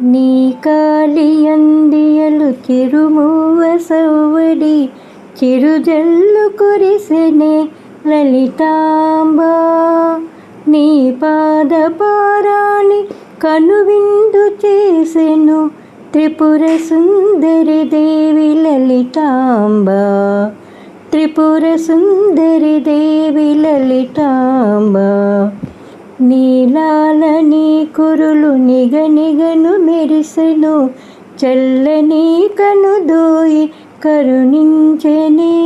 నీ కాలియందియలు చిరుమూవ సవ్వడి చిరుజల్లు కురిసెనే లలితాంబ. నీ పాదపారాణి కనువిందు చేసెను త్రిపుర సుందరి దేవి లలితాంబ. త్రిపుర సుందరి దేవి లలితాంబ. నీలాలని కురులు నిగ నిగను మెరిసెను చల్లని కనుదోయి కరుణించనే.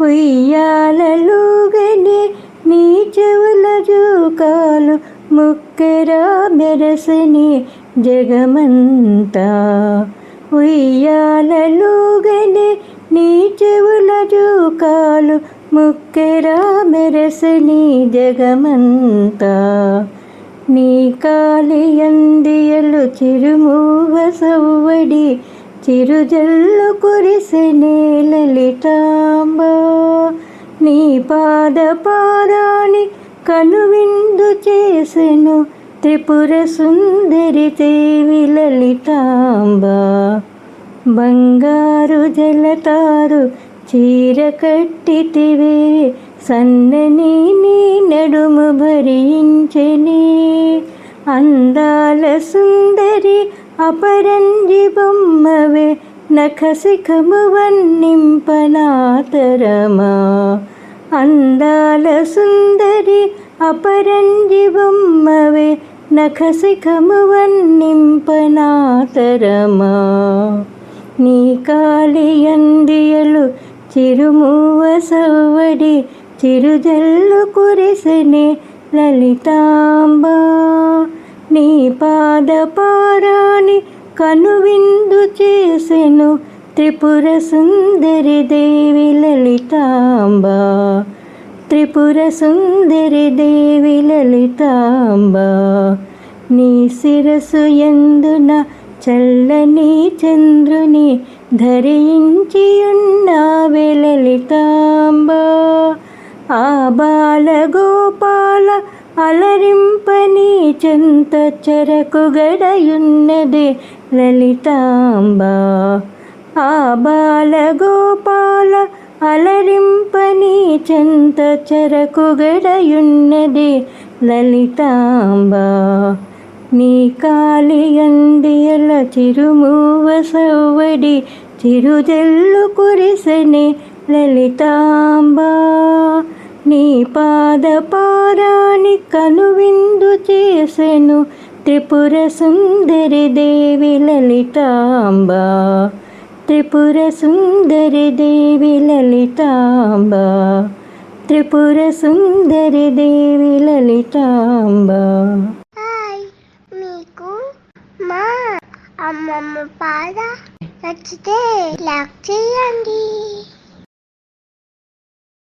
ఉయ్యాలలుగనే నీ చెవుల జూకాలు ముక్కెరా మెరసని జగమంతా. ఉయ్యాలలుగనే నీ చెవుల జూకాలు ముక్కెరా మెరసని జగమంతా. నీ కాలియందియలు చిరుమూవ సవ్వడి చిరుజల్లు కురిసెనే లలితాంబ నీ పాద పాదాని కనువిందు చేసెను త్రిపుర సుందరి దేవి లలితాంబ బంగారు జలతారు చీర కట్టితివే సన్నని నీ నడుము భరించని. అందాల సుందరి అపరంజి బొమ్మవే నఖశిఖము వన్నింపనాతరమా. అందాల సుందరి అపరంజి బొమ్మవే నఖశిఖము వన్నింపనాతరమా. నీ కాళియందియలు చిరుమూవ సవ్వడి చిరుజల్లు కురిసెనే లలితాంబ. నీ పాద పారాణి కనువిందు చేసెను త్రిపుర సుందరి దేవి లలితాంబ. త్రిపుర సుందరి దేవి లలితాంబ. నీ శిరసు ఎందున చల్లని చంద్రుని ధరించి ఉన్న లలితాంబ ఆ బాల గోపాల అలరింపని చెంత చెరకు గడయున్నది లలితాంబ. ఆ బాల గోపాల అలరింపని చెంత చెరకు గడయున్నది లలితాంబ. నీ కాళియందియల చిరుమూవ సవ్వడి చిరుజల్లు కురిసెనే లలితాంబ. నీ పాద పారాణి కనువిందు చేసెను త్రిపుర సుందరి దేవి లలితాంబ. త్రిపుర సుందరి దేవి లలితాంబ. త్రిపుర సుందరి దేవి లలితాంబ. అమ్మమ్మ పాద నచ్చితే లైక్ చేయండి.